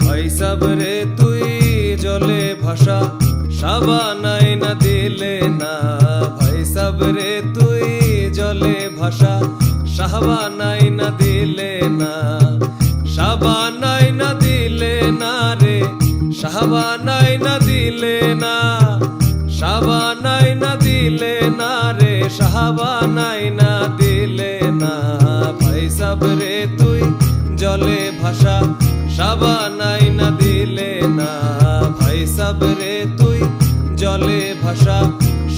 ভাই সাবরে জলে ভাষা সাবা নাই না দিলে না ভাই সাবরে তুই জলে ভাষা সাহবা নাই না দিলে না সাবা নাই না দিলে না রে সাহবা নাই না দিলে না সাবা নাই না দিলে না রে সাহাবা নাই না দিলে না ভাই সাবরে তুই জলে ভাষা সাবা নাই না দিলে ভাই রে তুই জলে ভাসা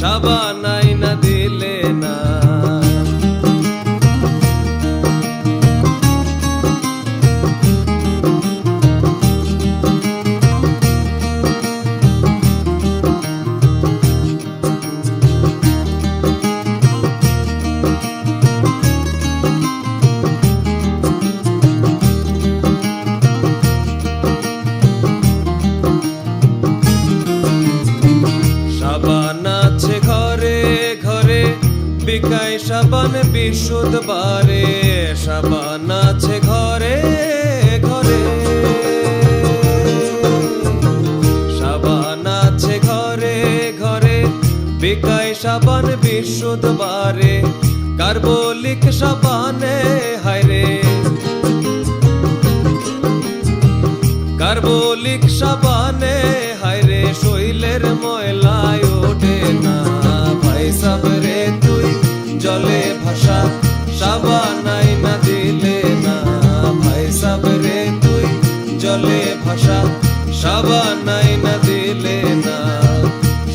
সাবা নাই না দিলে না। বিকায় সাবান বিশুদ্ধ বারে, সাবান আছে ঘরে ঘরে। সাবান আছে ঘরে ঘরে। বিকায় সাবান বিশুদ্ধ বারে, কার্বলিক সাবানে হায়রে কার্বলিক সাবানে হায়রে শৈলের ময়লায় ওঠে না ভাই সাবরে। জলে ভাষা সাবানাই না দিলে না ভাই সাবরে তুই জলে ভাষা সাবানাই না দিলে না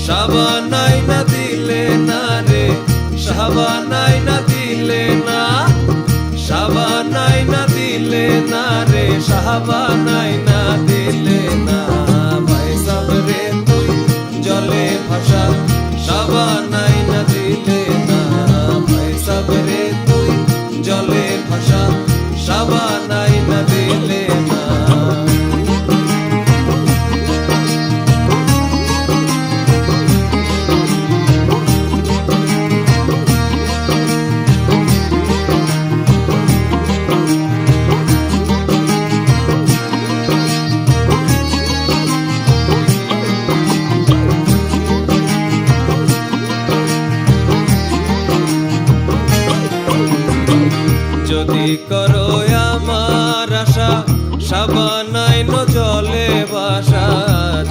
সাবানাই না দিলে না রে সাবানাই না দিলে না সাবানাই না দিলে না রে সাবানাই যদি করো আমার আশা সাবানাই ন জলে বাসা।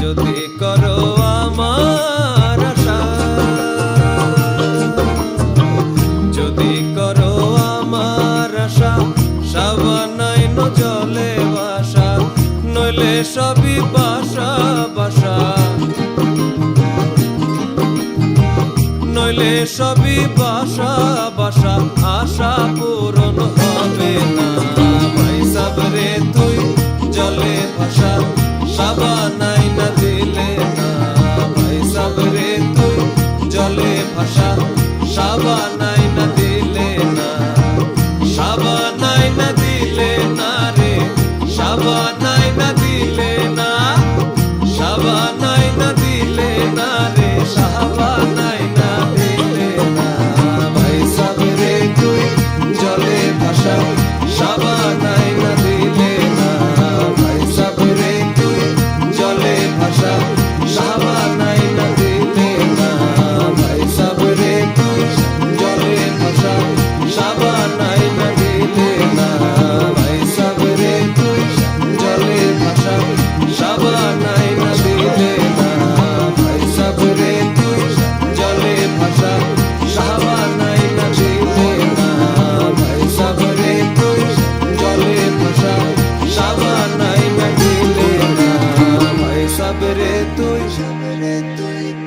যদি করো আমার নইলে সবই বাসা বাসা আশা পূরণ হবে না। ভাই সাবরে তুই জলে ভাষা সাবা নাই না দিলে না। ভাই সাবরে তুই জলে ভাষা সাবা নাই না দিলে না। সাবা নাই না দিলে না রে সাবা রে তুই যাবে রে তুই।